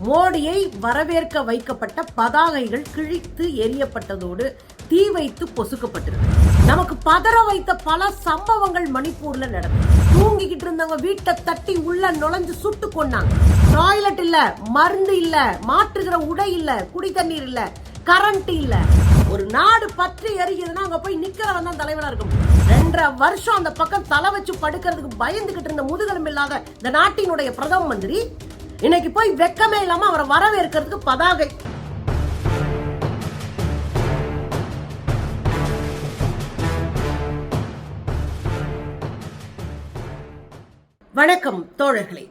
மோடியை வரவேற்க வைக்கப்பட்ட பதாகைகள் கிழித்து எரியப்பட்டதோடு தீ வைத்து பொசுக்கப்பட்டிருக்கு. நமக்கு பதற வைத்த பல சம்பவங்கள் மணிப்பூர்ல நடக்கும் தூங்கிக்கிட்டு இருந்தவங்க வீட்டை தட்டி உள்ள நுழைஞ்சு சுட்டு கொண்டாங்க டாய்லெட் இல்ல மருந்து இல்ல மாற்றுகிற உடை இல்ல குடி தண்ணீர் இல்ல கரண்ட் இல்ல. ஒரு நாடு பற்றி எரியுதுன்னா அங்க போய் நிக்கிறவன் தான் தலைவனா இருக்கும் ரெண்டரை வருஷம் அந்த பக்கம் தலை வச்சு படுக்கிறதுக்கு பயந்துகிட்டு இருந்த முதுகெலும்பு இல்லாத இந்த நாட்டினுடைய பிரதம மந்திரி இன்னைக்கு போய் வெக்கமே இல்லாம அவரை வரவேற்கிறதுக்கு பதாகை. வணக்கம் தோழர்களே.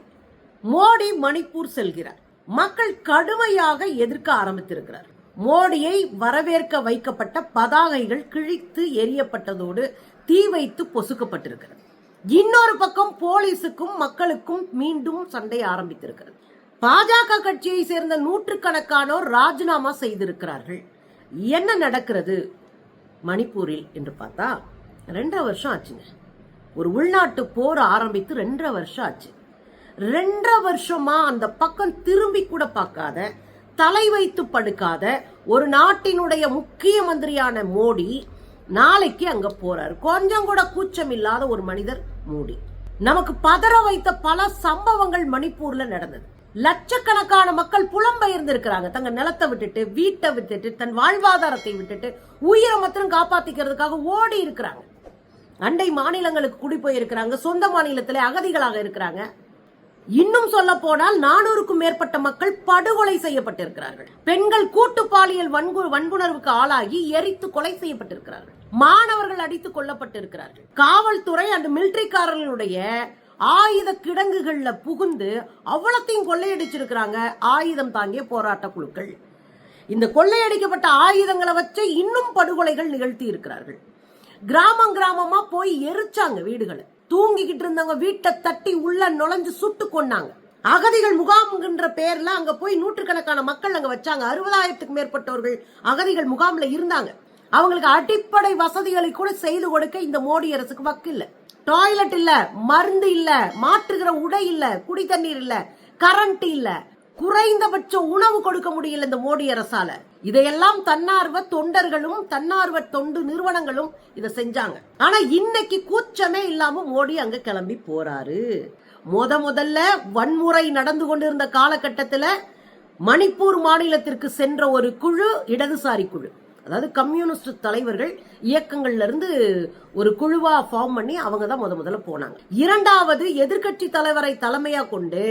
மோடி மணிப்பூர் செல்கிறார். மக்கள் கடுமையாக எதிர்க்க ஆரம்பித்திருக்கிறார். மோடியை வரவேற்க வைக்கப்பட்ட பதாகைகள் கிழித்து எரியப்பட்டதோடு தீ வைத்து பொசுக்கப்பட்டிருக்கிறது. இன்னொரு பக்கம் போலீஸுக்கும் மக்களுக்கும் மீண்டும் சண்டை ஆரம்பித்திருக்கிறது. பாஜக கட்சியை சேர்ந்த நூற்றுக்கணக்கானோர் ராஜினாமா செய்திருக்கிறார்கள். என்ன நடக்கிறது? மணிப்பூரில் என்று பார்த்தா ரெண்டரை வருஷம் ஆச்சுங்க. ஒரு உள்நாட்டு போர் ஆரம்பித்து ரெண்டரை வருஷம் ஆச்சு. ரெண்டரை வருஷமா அந்த பக்கம் திரும்பி கூட பார்க்காத தலை வைத்து படுக்காத ஒரு நாட்டினுடைய முக்கிய மந்திரியான மோடி நாளைக்கு அங்க போறாரு. கொஞ்சம் கூட கூச்சம் இல்லாத ஒரு மனிதர் மோடி. நமக்கு பதற வைத்த பல சம்பவங்கள் மணிப்பூர்ல நடந்தது. லட்சக்கணக்கான மக்கள் புலம்பெயர்ந்து இருக்கிறாங்க தங்க நிலத்தை விட்டுட்டு வீட்டை விட்டுட்டு தன் வாழ்வாதாரத்தை விட்டுட்டு உயிரை மாத்திரம் காப்பாத்திக்கிறதுக்காக ஓடி இருக்கிறாங்க. அண்டை மாநிலங்களுக்கு குடி போயிருக்கிறாங்க. சொந்த மாநிலத்திலே அகதிகளாக இருக்கிறாங்க. இன்னும் சொல்ல போனால் நானூறுக்கும் மேற்பட்ட மக்கள் படுகொலை செய்யப்பட்டிருக்கிறார்கள். பெண்கள் கூட்டு பாலியல் வன்கு வன்புணர்வுக்கு ஆளாகி எரித்து கொலை செய்யப்பட்டிருக்கிறார்கள். மாணவர்கள் அடித்துக் கொல்லப்பட்டிருக்கிறார்கள். காவல்துறை அந்த மிலிட்டரிக்காரர்களுடைய ஆயுத கிடங்குகள்ல புகுந்து அவ்வளத்தையும் கொள்ளையடிச்சிருக்கிறாங்க. ஆயுதம் தாங்கிய போராட்ட குழுக்கள். இந்த கொள்ளையடிக்கப்பட்ட ஆயுதங்களை வச்சு இன்னும் படுகொலைகள் நிகழ்த்தி இருக்கிறார்கள். கிராமம் கிராமமா போய் எரிச்சாங்க வீடுகளை. தூங்கிக்கிட்டு இருந்தவங்க வீட்டை தட்டி உள்ள நுழைஞ்சு சுட்டு கொண்டாங்க அகதிகள் முகாம்ங்கிற பேர்ல அங்க போய் நூற்றுக்கணக்கான மக்கள் அங்க வச்சாங்க. அறுபதாயிரத்துக்கு மேற்பட்டவர்கள் அகதிகள் முகாம்ல இருந்தாங்க. அவங்களுக்கு அடிப்படை வசதிகளை கூட செய்து கொடுக்க இந்த மோடி அரசுக்கு வக்கு இல்ல. டாய்லெட் இல்ல மருந்து இல்ல மாற்றுகிற உடை இல்ல குடி தண்ணீர் இல்ல கரண்ட் இல்ல. குறைந்தபட்ச உணவு கொடுக்க முடியல இந்த மோடி அரசால. இதையெல்லாம் தன்னார்வ தொண்டர்களும் தன்னார்வ தொண்டு நிறுவனங்களும் இதை செஞ்சாங்க. ஆனா இன்னைக்கு கூச்சமே இல்லாம மோடி அங்க கிளம்பி போறாரு. முத முதல்ல வன்முறை நடந்து கொண்டிருந்த காலகட்டத்துல மணிப்பூர் மாநிலத்திற்கு சென்ற ஒரு குழு இடதுசாரி குழு. அதாவது கம்யூனிஸ்ட் தலைவர்கள் இயக்கங்கள்ல இருந்து ஒரு குழுவா ஃபார்ம் பண்ணி அவங்க தான் முத முதல்ல போனாங்க. இரண்டாவது எதிர்க்கட்சி தலைவரை தலைமையா கொண்டு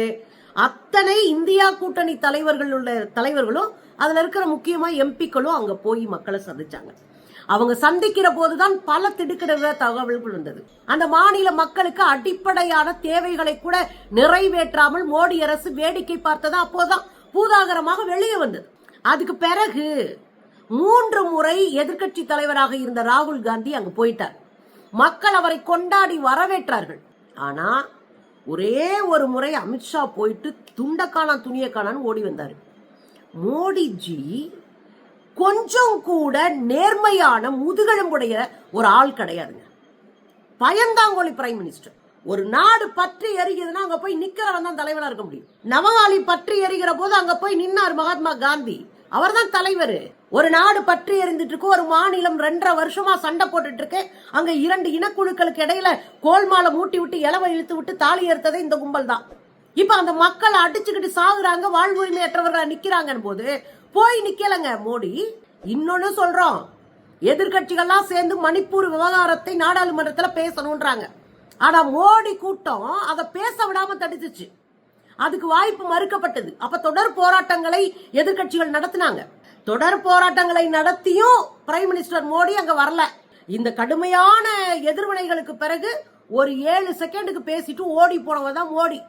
அத்தனை இந்தியா கூட்டணி தலைவர்கள் உள்ள தலைவர்களும் அதுல இருக்கிற முக்கியமா எம்பிக்களும் அங்க போய் மக்களை சந்திச்சாங்க. அவங்க சந்திக்கிற போதுதான் பல திடுக்கிடுகிற தகவல்கள் வந்தது. அந்த மாநில மக்களுக்கு அடிப்படையான தேவைகளை கூட நிறைவேற்றாமல் மோடி அரசு வேடிக்கை பார்த்ததா அப்போதான் பூதாகரமாக வெளியே வந்தது. அதுக்கு பிறகு மூன்று முறை எதிர்க்கட்சி தலைவராக இருந்த ராகுல் காந்தி அங்கு போயிட்டார். மக்கள் அவரை கொண்டாடி வரவேற்றார்கள். ஆனா ஒரே ஒரு முறை அமித்ஷா போயிட்டு துண்டக்கானா துணியக்கானான்னு ஓடி வந்தார். மோடிஜி கொஞ்சம் கூட நேர்மையான முதுகெலும்புடைய ஒரு ஆள் கிடையாதுங்க. பயந்தாங்கோலி பிரைம் மினிஸ்டர். ஒரு நாடு பற்றி எரிகிறதுனா அங்க போய் நிக்கிறவன் தான் தலைவனா இருக்க முடியும். நவகாலி பற்றி எரிகிற போது அங்க போய் நின்னார் மகாத்மா காந்தி. அவர்தான் தலைவர். ஒரு நாடு பற்றி எறிந்துட்டு இருக்கு ஒரு மாநிலம் ரெண்டரை வருஷமா சண்டை போட்டுட்டு இருக்கு அங்க இரண்டு இனக்குழுக்களுக்கு இடையில கோல்மாலை மூட்டி விட்டு இலவை இழுத்து விட்டு தாலி எடுத்ததே இந்த கும்பல் தான். இப்ப அந்த மக்கள் அடிச்சுக்கிட்டு சாகுறாங்க வாழ்வுரிமையற்றவர்களா நிக்கிறாங்கன்னு போது போய் நிக்கலங்க மோடி. இன்னொன்னு சொல்றோம். எதிர்கட்சிகள்லாம் சேர்ந்து மணிப்பூர் விவகாரத்தை நாடாளுமன்றத்துல பேசணும்ன்றாங்க ஆனா மோடி கூட்டம் அதை பேச விடாம தடுத்துச்சு. அதுக்கு வாய்ப்பு மறுக்கப்பட்டது. அப்ப தொடர் போராட்டங்களை எதிர்கட்சிகள் நடத்தினாங்க. தொடர் போராட்டங்களை நடத்தியும் பிரைம் மினிஸ்டர் மோடி அங்க வரல. இந்த கடுமையான எதிர்வினைகளுக்கு பிறகு ஒரு ஏழு செகண்டுக்கு பேசிட்டு ஓடி போனவன் தான் மோடி.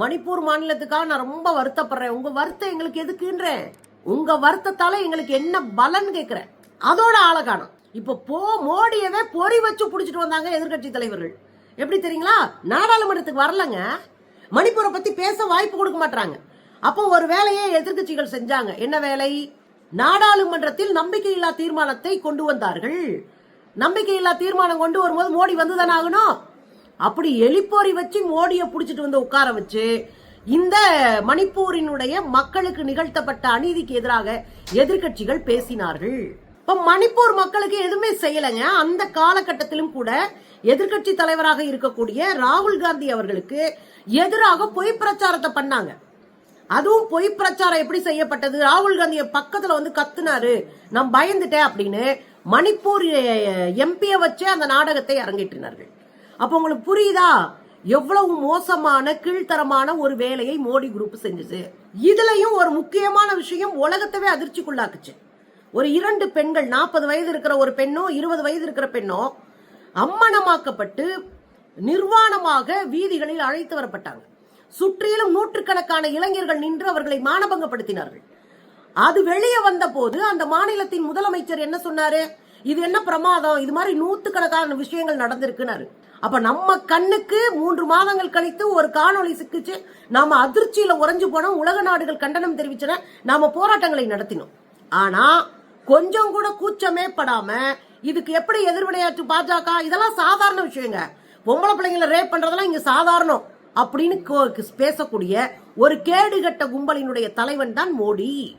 மணிப்பூர் மாநிலத்துக்காக நான் ரொம்ப வருத்தப்படுறேன். உங்க வருத்தம் எங்களுக்கு எதுக்குன்றேன். உங்க வருத்தத்தால எங்களுக்கு என்ன பலன் கேட்கிறேன் அதோட ஆளகானம் இப்போ இப்ப போ மோடியவே பொறி வச்சு புடிச்சிட்டு வந்தாங்க எதிர்க்கட்சி தலைவர்கள். எப்படி தெரியுங்களா? நாடாளுமன்றத்துக்கு வரலங்க. மணிப்பூரை பத்தி பேச வாய்ப்பு கொடுக்க மாட்டாங்க அப்போ ஒரு வேலையை எதிர்க்கட்சிகள் செஞ்சாங்க. என்ன வேலை? நாடாளுமன்றத்தில் நம்பிக்கையில்லா தீர்மானத்தை கொண்டு வந்தார்கள். நம்பிக்கையில்லா தீர்மானம் கொண்டு வரும்போது மோடி வந்துதானே ஆகணும்? அப்படி எலிப்போரி வச்சு மோடியை பிடிச்சிட்டு வந்து உட்கார வச்சு இந்த மணிப்பூரினுடைய மக்களுக்கு நிகழ்த்தப்பட்ட அநீதிக்கு எதிராக எதிர்க்கட்சிகள் பேசினார்கள். இப்ப மணிப்பூர் மக்களுக்கு எதுவுமே செய்யலைங்க. அந்த காலகட்டத்திலும் கூட எதிர்க்கட்சி தலைவராக இருக்கக்கூடிய ராகுல் காந்தி அவர்களுக்கு எதிராக பொய் பிரச்சாரத்தை பண்ணாங்க. அதுவும் பொய் பிரச்சாரம் எப்படி செய்யப்பட்டது? ராகுல் காந்திய பக்கத்துல வந்து கத்துனாரு. நான் பயந்துட்டேன் அப்படின்னு மணிப்பூர் எம்பியை வச்சே அந்த நாடகத்தை அரங்கேற்றினார்கள். அப்ப உங்களுக்கு புரியுதா? எவ்வளவு மோசமான கீழ்த்தரமான ஒரு வேலையை மோடி குரூப் செஞ்சுச்சு இதுலயும் ஒரு முக்கியமான விஷயம் உலகத்தவே அதிர்ச்சிக்குள்ளாக்குச்சு. ஒரு இரண்டு பெண்கள் நாற்பது வயது இருக்கிற ஒரு பெண்ணோ இருபது வயது இருக்கிற பெண்ணோ அம்மனமாக்கப்பட்டு நிர்வாணமாக வீதிகளில் அழைத்து வரப்பட்டாங்க. சுற்றிலும் நூற்றுக்கணக்கான இளைஞர்கள் நின்று அவர்களை மானபங்கப்படுத்தினார்கள். அது வெளியே வந்த போது அந்த மாநிலத்தின் முதலமைச்சர் என்ன சொன்னாரு? இது என்ன பிரமாதம்? இது மாதிரி நூத்துக்கணக்கான விஷயங்கள் நடந்திருக்குனாரு அப்ப நம்ம கண்ணுக்கு மூன்று மாதங்கள் கழித்து ஒரு காணொலி சிக்கிச்சு. நாம அதிர்ச்சியில உறைஞ்சு போனோம். உலக நாடுகள் கண்டனம் தெரிவிச்சன. நாம போராட்டங்களை நடத்தினோம். ஆனா கொஞ்சம் கூட கூச்சமே படாம இதுக்கு எப்படி எதிர்வினையாற்று பாஜக? இதெல்லாம் சாதாரண விஷயங்க. பொம்பளை பிள்ளைங்களை ரேப் பண்றதெல்லாம் இங்க சாதாரணம் அப்படின்னு கோ- பேசக்கூடிய ஒரு கேடுகட்ட கும்பலினுடைய தலைவன் தான் மோடி.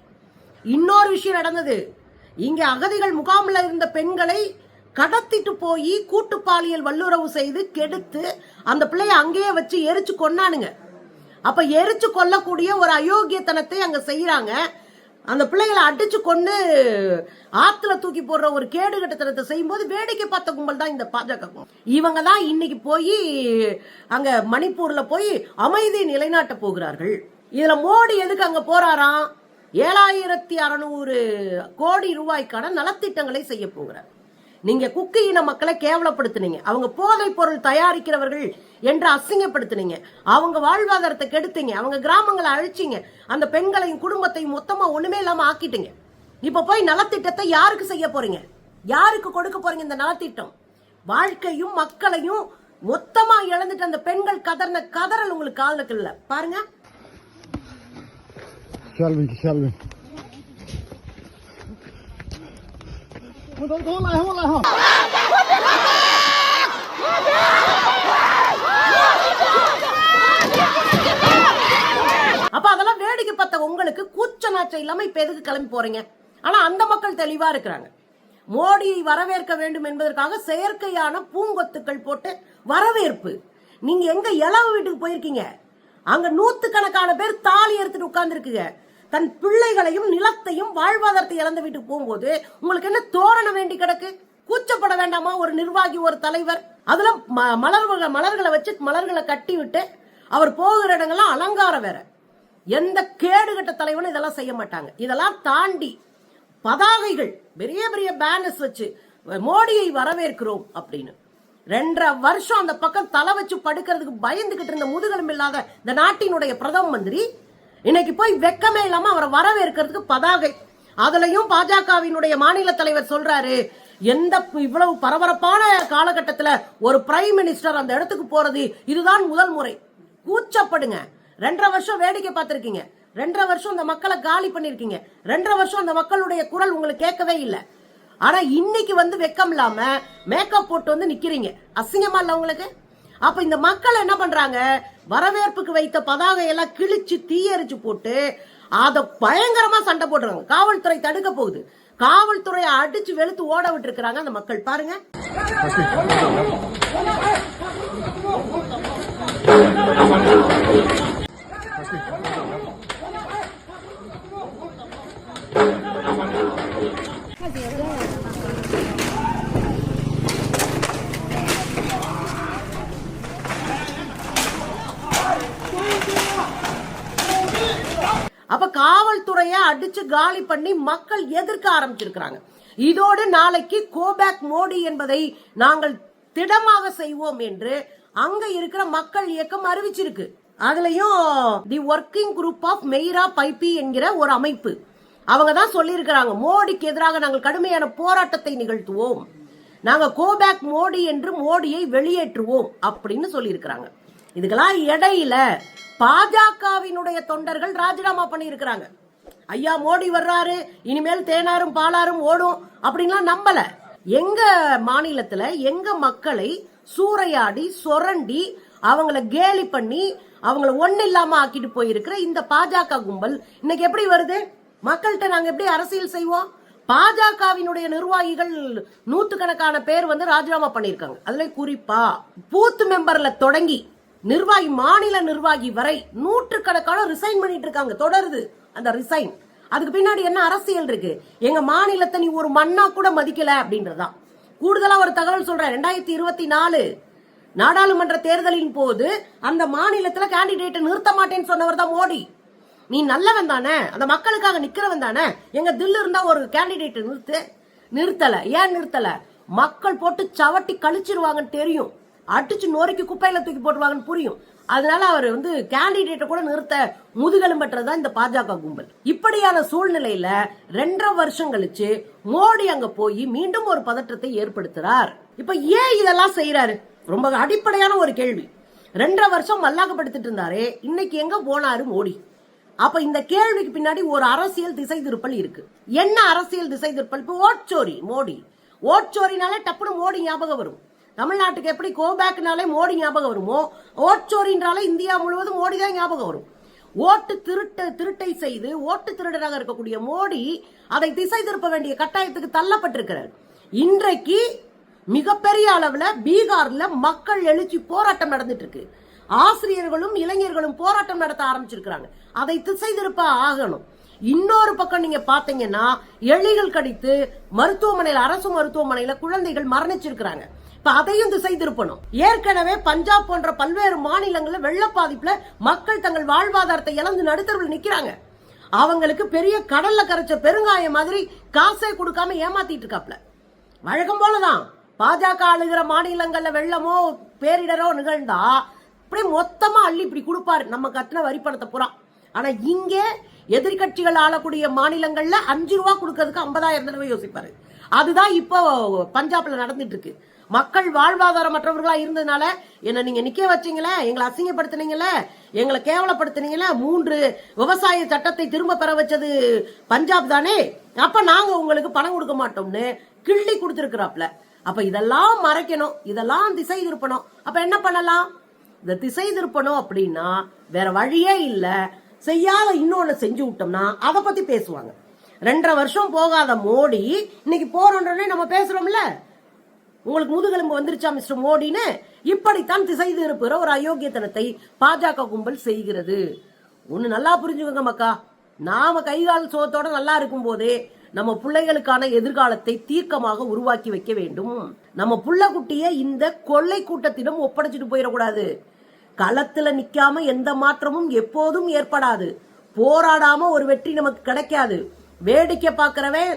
இன்னொரு விஷயம் நடந்தது. இங்க அகதிகள் முகாமில் இருந்த பெண்களை கடத்திட்டு போய் கூட்டு பாலியல் வல்லுறவு செய்து கெடுத்து அந்த பிள்ளைய அங்கேயே வச்சு எரிச்சு கொன்னானுங்க. அப்ப எரிச்சு கொல்லக்கூடிய ஒரு அயோக்கியத்தனத்தை அங்க செய்யறாங்க அந்த பிள்ளைகளை அடிச்சு கொண்டு ஆத்துல தூக்கி போடுற ஒரு கேடு கட்டத்தனத்தை செய்யும்போது வேடிக்கை பார்த்த கும்பல் தான் இந்த பாஜக இவங்க தான் இன்னைக்கு போய் அங்க மணிப்பூர்ல போய் அமைதி நிலைநாட்ட போகிறார்கள். இதுல மோடி எதுக்கு அங்க போறாராம்? ஏழாயிரத்தி அறுநூறு கோடி ரூபாய்க்கான நலத்திட்டங்களை செய்ய போகிறார். நீங்க குக்கி இன மக்களை கேவலப்படுத்துனீங்க. அவங்க போதைப் பொருள் தயாரிக்கிறவர்கள் என்று அசிங்கப்படுத்தினீங்க. அவங்க வாழ்வாதாரத்தை கெடுத்தீங்க. அவங்க கிராமங்களை அழிச்சீங்க. அந்த பெண்களையும் குடும்பத்தையும் மொத்தமா ஒண்ணுமே இல்லாம ஆக்கிட்டீங்க. இப்ப போய் நலத்திட்டத்தை யாருக்கு செய்ய போறீங்க? யாருக்கு கொடுக்க போறீங்க இந்த நலத்திட்டம்? வாழ்க்கையும் மக்களையும் மொத்தமா இழந்துட்டு அந்த பெண்கள் கதறின கதறல் உங்களுக்கு காதுல இல்ல பாருங்க. 我等等来我来哈。 அப்ப அதெல்லாம் வேடிக்கை பார்த்த உங்களுக்கு கூச்ச நாச்சம் இல்லாம இப்ப எதுக்கு கிளம்பி போறீங்க ஆனா அந்த மக்கள் தெளிவா இருக்கிறாங்க மோடியை வரவேற்க வேண்டும் என்பதற்காக செயற்கையான பூங்கொத்துக்கள் போட்டு வரவேற்பு நீங்க எங்க இளவு வீட்டுக்கு போயிருக்கீங்க அங்க நூத்துக்கணக்கான பேர் தாலி எடுத்துட்டு உட்கார்ந்துருக்குங்க தன் பிள்ளைகளையும் நிலத்தையும் வாழ்வாதாரத்தை இழந்து வீட்டுக்கு போகும்போது உங்களுக்கு என்ன தோரணம் வேண்டி கிடக்கு? கூச்சப்பட வேண்டாமா ஒரு நிர்வாகி ஒரு தலைவர்? அதுல ம- மலர்கள் மலர்களை வச்சு மலர்களை கட்டி விட்டு அவர் போகிற இடங்கள்லாம் அலங்காரம் வேற. எந்த கேடுகட்ட தலைவனும் இதெல்லாம் செய்ய மாட்டாங்க. இதெல்லாம் தாண்டி பதாகைகள் பெரிய பெரிய பேனர்ஸ் வச்சு மோடியை வரவேற்கிறோம் அப்படின்னு. ரெண்டரை வருஷம் அந்த பக்கம் தலை வச்சு படுக்கிறதுக்கு பயந்துகிட்டு இருந்த முதுகெலும்பு இல்லாத இந்த நாட்டினுடைய பிரதம மந்திரி இன்னைக்கு போய் வெக்கமே இல்லாம அவரை வரவேற்கிறதுக்கு பதாகை. அதுலயும் பாஜகவினுடைய மாநில தலைவர் சொல்றாரு எந்த இவ்வளவு பரபரப்பான காலகட்டத்துல ஒரு பிரைம் மினிஸ்டர் அந்த இடத்துக்கு போறது இதுதான் முதல் முறை. கூச்சப்படுங்க. ரெண்டரை வருஷம் வேடிக்கை பார்த்திருக்கீங்க. ரெண்டரை வருஷம் அந்த மக்களை காலி பண்ணிருக்கீங்க. ரெண்டரை வருஷம் அந்த மக்களுடைய குரல் உங்களுக்கு கேட்கவே இல்லை. ஆனா இன்னைக்கு வந்து வெக்கம் இல்லாம மேக்கப் போட்டு வந்து நிக்கிறீங்க. அசிங்கமா இல்ல உங்களுக்கு? அப்ப இந்த மக்கள் என்ன பண்றாங்க? வரவேற்புக்கு வைத்த பதாகை எல்லாம் கிழிச்சு தீயரிச்சு போட்டு அதை பயங்கரமா சண்டை போடுறாங்க காவல்துறை தடுக்க போகுது. காவல்துறையை அடிச்சு வெளுத்து ஓட விட்டுருக்கிறாங்க அந்த மக்கள். பாருங்க. அப்ப காவல்துறைய அடிச்சு காலி பண்ணி மக்கள் எதிர்க்க ஆரம்பிச்சிருக்கிறாங்க. இதோடு நாளைக்கு கோபேக் மோடி என்பதை நாங்கள் திடமாக செய்வோம் என்று அங்க இருக்கிற மக்கள் இயக்கம் அறிவிச்சிருக்கு. அதுலயும் the working group of Meira Paibi என்கிற ஒரு அமைப்பு. அவங்க தான் சொல்லியிருக்கிறாங்க மோடிக்கு எதிராக நாங்கள் கடுமையான போராட்டத்தை நிகழ்த்துவோம். நாங்க கோபேக் மோடி என்று மோடியை வெளியேற்றுவோம் அப்படின்னு சொல்லியிருக்கிறாங்க. இதுக்கெல்லாம் இடையில பாஜகவினுடைய தொண்டர்கள் ராஜினாமா பண்ணியிருக்கிறாங்க. ஐயா மோடி வர்றாரு இனிமேல் தேனாரும் பாலாரும் ஓடும் அப்படின்லாம் நம்பல. எங்க மாநிலத்துல எங்க மக்களை சூறையாடி சொரண்டி அவங்கள கேலி பண்ணி அவங்கள ஒண்ணு இல்லாம ஆக்கிட்டு போயிருக்கிற இந்த பாஜக கும்பல் இன்னைக்கு எப்படி வருது? மக்கள்கிட்ட நாங்க எப்படி அரசியல் செய்வோம்? பாஜகவினுடைய நிர்வாகிகள் நூத்துக்கணக்கான பேர் வந்து ராஜினாமா பண்ணிருக்காங்க அதுல குறிப்பா பூத் மெம்பர்ல தொடங்கி நிர்வாகி மாநில நிர்வாகி வரை நூற்றுக்கணக்கான ரிசைன் பண்ணிட்டு இருக்காங்க. தொடருது அந்த ரிசைன் அதுக்கு பின்னாடி என்ன அரசியல் இருக்கு? எங்க மாநிலத்தை நீ ஒரு மண்ணா கூட மதிக்கல அப்படின்றதான் கூடுதலா ஒரு தகவல் சொல்றேன். ரெண்டாயிரத்தி இருபத்தி நாலு நாடாளுமன்ற தேர்தலின் போது அந்த மாநிலத்துல கேண்டிடேட்டை நிறுத்த மாட்டேன்னு சொன்னவர் தான் மோடி. நீ நல்லவன் தானே? அந்த மக்களுக்காக நிக்கிறவன் தானே? எங்க தில்லு இருந்தா ஒரு கேண்டிடேட் நிறுத்து நிறுத்தல. ஏன் நிறுத்தல? மக்கள் போட்டு சவட்டி கழிச்சிருவாங்கன்னு தெரியும். அடிச்சு நோரைக்கு குப்பையில தூக்கி போட்டுருவாங்கன்னு புரியும். அதனால அவர் வந்து கேண்டிடேட்டை கூட நிறுத்த முதுகெலும்பற்றதா இந்த பாஜக கும்பல். இப்படியான சூழ்நிலையில ரெண்டரை வருஷம் கழிச்சு மோடி அங்க போய் மீண்டும் ஒரு பதற்றத்தை ஏற்படுத்துறார். இப்ப ஏன் இதெல்லாம் செய்யறாரு ரொம்ப அடிப்படையான ஒரு கேள்வி. ரெண்டரை வருஷம் மல்லாக்கப்படுத்திட்டு இருந்தாரே இன்னைக்கு எங்க போனாரு மோடி? அப்ப இந்த கேள்விக்கு பின்னாடி ஒரு அரசியல் திசை திருப்பல் இருக்கு. என்ன அரசியல் திசை திருப்பல்? இப்போ ஓட்சோரி மோடி. ஓட்சோரினாலே டப்புனு மோடி ஞாபகம் வரும். தமிழ்நாட்டுக்கு எப்படி கோபேக்னாலே மோடி ஞாபகம் வருமோ? ஓட்சோரின்றாலே இந்தியா முழுவதும் மோடி தான் ஞாபகம் வரும். ஓட்டு திருட்டு திருட்டை செய்து ஓட்டு திருடராக இருக்கக்கூடிய மோடி அதை திசை திருப்ப வேண்டிய கட்டாயத்துக்கு தள்ளப்பட்டிருக்கிறார். இன்றைக்கு மிகப்பெரிய அளவுல பீகார்ல மக்கள் எழுச்சி போராட்டம் நடந்துட்டு இருக்கு ஆசிரியர்களும் இளைஞர்களும் போராட்டம் நடத்த ஆரம்பிச்சிருக்கிறாங்க. அதை திசை திருப்ப ஆகணும். இன்னொரு பக்கம் நீங்க பாத்தீங்கன்னா எலிகள் கடித்து மருத்துவமனையில் அரசு மருத்துவமனையில குழந்தைகள் மரணிச்சிருக்கிறாங்க. இப்ப அதையும் திசை திருப்பணும். ஏற்கனவே பஞ்சாப் போன்ற பல்வேறு மாநிலங்களில் வெள்ள பாதிப்புல மக்கள் தங்கள் வாழ்வாதாரத்தை இழந்து நடுத்தரவில் நிக்கிறாங்க. அவங்களுக்கு பெரிய கடல்ல கரைச்ச பெருங்காயம் மாதிரி காசே கொடுக்காம ஏமாத்திட்டு இருக்காப்ல. வழக்கம் போலதான். பாஜக ஆளுகிற மாநிலங்கள்ல வெள்ளமோ பேரிடரோ நிகழ்ந்தா அப்படியே மொத்தமா அள்ளி இப்படி கொடுப்பாரு. நம்ம கட்டின வரி பணத்தை பூரா. ஆனா இங்கே எதிர்கட்சிகள் ஆளக்கூடிய மாநிலங்கள்ல அஞ்சு ரூபா கொடுக்கறதுக்கு ஐம்பதாயிரம் தடவை யோசிப்பாரு. அதுதான் இப்போ பஞ்சாப்ல நடந்துட்டு இருக்கு. மக்கள் வாழ்வாதாரமற்றவர்களா இருந்ததுனால என்ன நீங்க நிக்க வச்சீங்களே எங்களை அசிங்கப்படுத்தினீங்களே எங்களை கேவலப்படுத்தினீங்களே மூன்று விவசாய சட்டத்தை திரும்ப பெற வச்சது பஞ்சாப் தானே? அப்ப நாங்க உங்களுக்கு பணம் கொடுக்க மாட்டோம்னு கிள்ளி கொடுத்துருக்குறாப்ல. அப்ப இதெல்லாம் மறைக்கணும் இதெல்லாம் திசை திருப்பணும். அப்ப என்ன பண்ணலாம்? இந்த திசை திருப்பணும் அப்படின்னா வேற வழியே இல்ல. செய்யாத இன்னொன்னு செஞ்சு விட்டோம்னா அதை பத்தி பேசுவாங்க. ரெண்டரை வருஷம் போகாத மோடி இன்னைக்கு போறோன்றே நம்ம பேசுறோம்ல. உங்களுக்கு முதுகெலும்பு வந்துருச்சா மிஸ்டர் மோடின்னு இப்படித்தான் திசை திருப்புகிற ஒரு அயோக்கியத்தனத்தை பாஜக கும்பல் செய்கிறது. ஒன்று நல்லா புரிஞ்சுக்கோங்க மக்கா. நாம கைகால் சோத்தோட நல்லா இருக்கும் போதே நம்ம பிள்ளைகளுக்கான எதிர்காலத்தை தீர்க்கமாக உருவாக்கி வைக்க வேண்டும். நம்ம புள்ள குட்டிய இந்த கொள்ளை கூட்டத்திடம் ஒப்படைச்சிட்டு போயிடக்கூடாது. களத்துல நிக்காம எந்த மாற்றமும் எப்போதும் ஏற்படாது. போராடாம ஒரு வெற்றி நமக்கு கிடைக்காது. வேடிக்கை பார்க்கறவன்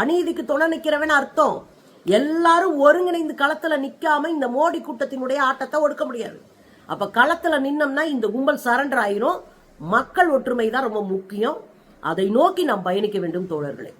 அநீதிக்கு துணை நிக்கிறவன் அர்த்தம். எல்லாரும் ஒருங்கிணைந்து களத்துல நிக்காம இந்த மோடி கூட்டத்தினுடைய ஆட்டத்தை ஒடுக்க முடியாது. அப்ப களத்துல நின்னோம்னா இந்த கும்பல் சரண்டர் ஆயிரும். மக்கள் ஒற்றுமை தான் ரொம்ப முக்கியம். அதை நோக்கி நாம் பயணிக்க வேண்டும் தோழர்களே.